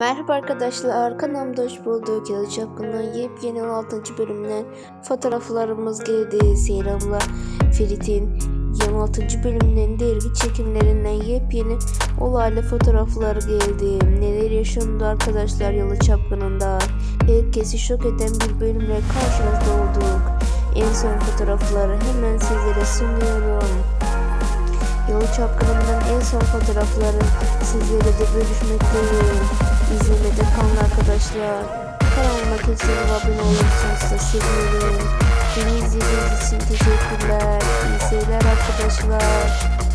Merhaba arkadaşlar, kanalımda hoş bulduk. Yalı Çapkın'dan yepyeni 16. bölümden fotoğraflarımız geldi. Seyran'la Ferit'in 26. bölümünün dergi çekimlerinden yepyeni olaylı fotoğraflar geldi. Neler yaşandı arkadaşlar Yalı Çapkın'ında. Herkesi şok eden bir bölümle karşınızda olduk. En son fotoğrafları hemen sizlere sunuyorum. Yolu Çapkını'ndan en son fotoğrafları sizlere de bölüşmekteyim. İzlemede kalın arkadaşlar. Kanalıma kesinlikle abone olursanız da sevinirim. Beni izlediğiniz için teşekkürler. İyi seyirler arkadaşlar.